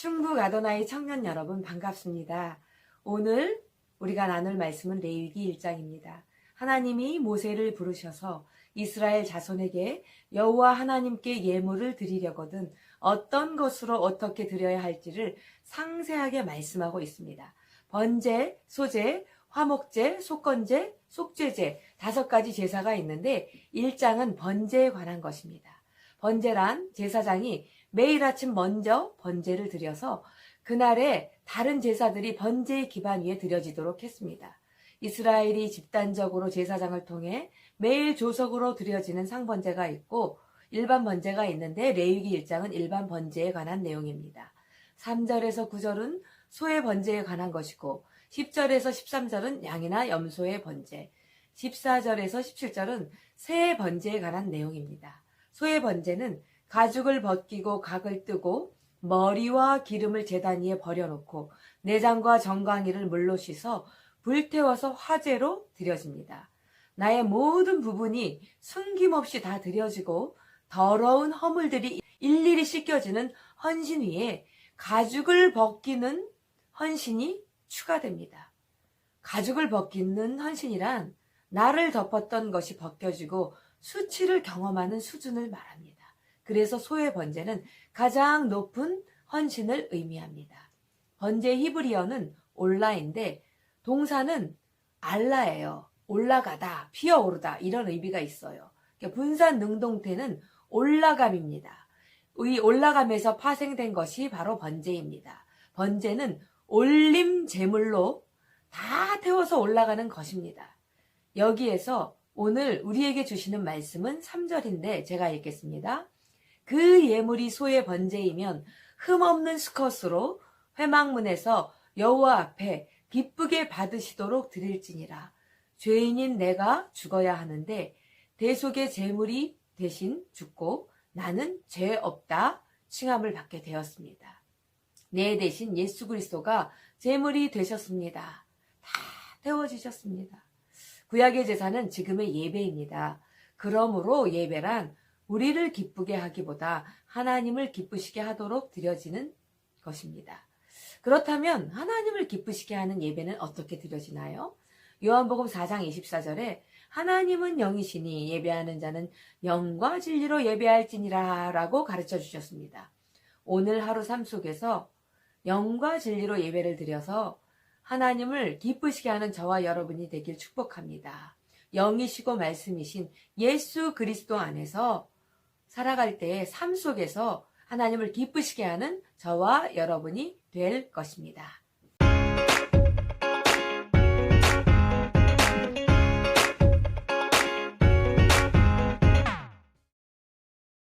충북 아도나이 청년 여러분 반갑습니다. 오늘 우리가 나눌 말씀은 레위기 1장입니다. 하나님이 모세를 부르셔서 이스라엘 자손에게 여호와 하나님께 예물을 드리려거든 어떤 것으로 어떻게 드려야 할지를 상세하게 말씀하고 있습니다. 번제, 소제, 화목제, 속건제, 속죄제 다섯 가지 제사가 있는데 1장은 번제에 관한 것입니다. 번제란 제사장이 매일 아침 먼저 번제를 드려서 그날에 다른 제사들이 번제의 기반 위에 드려지도록 했습니다. 이스라엘이 집단적으로 제사장을 통해 매일 조석으로 드려지는 상번제가 있고 일반 번제가 있는데 레위기 1장은 일반 번제에 관한 내용입니다. 3절에서 9절은 소의 번제에 관한 것이고 10절에서 13절은 양이나 염소의 번제, 14절에서 17절은 새의 번제에 관한 내용입니다. 소의 번제는 가죽을 벗기고 각을 뜨고 머리와 기름을 제단 위에 버려놓고 내장과 정강이를 물로 씻어 불태워서 화재로 드려집니다. 나의 모든 부분이 숨김없이 다 드려지고 더러운 허물들이 일일이 씻겨지는 헌신 위에 가죽을 벗기는 헌신이 추가됩니다. 가죽을 벗기는 헌신이란 나를 덮었던 것이 벗겨지고 수치를 경험하는 수준을 말합니다. 그래서 소의 번제는 가장 높은 헌신을 의미합니다. 번제 히브리어는 올라인데 동사는 알라예요. 올라가다, 피어오르다 이런 의미가 있어요. 그러니까 분산 능동태는 올라감입니다. 이 올라감에서 파생된 것이 바로 번제입니다. 번제는 올림 제물로 다 태워서 올라가는 것입니다. 여기에서 오늘 우리에게 주시는 말씀은 3절인데 제가 읽겠습니다. 그 예물이 소의 번제이면 흠없는 수컷으로 회막문에서 여호와 앞에 기쁘게 받으시도록 드릴지니라. 죄인인 내가 죽어야 하는데 대속의 제물이 대신 죽고 나는 죄 없다 칭함을 받게 되었습니다. 내 대신 예수 그리스도가 제물이 되셨습니다. 다 태워지셨습니다. 구약의 제사는 지금의 예배입니다. 그러므로 예배란 우리를 기쁘게 하기보다 하나님을 기쁘시게 하도록 드려지는 것입니다. 그렇다면 하나님을 기쁘시게 하는 예배는 어떻게 드려지나요? 요한복음 4장 24절에 하나님은 영이시니 예배하는 자는 영과 진리로 예배할지니라 라고 가르쳐 주셨습니다. 오늘 하루 삶 속에서 영과 진리로 예배를 드려서 하나님을 기쁘시게 하는 저와 여러분이 되길 축복합니다. 영이시고 말씀이신 예수 그리스도 안에서 살아갈 때의 삶 속에서 하나님을 기쁘시게 하는 저와 여러분이 될 것입니다.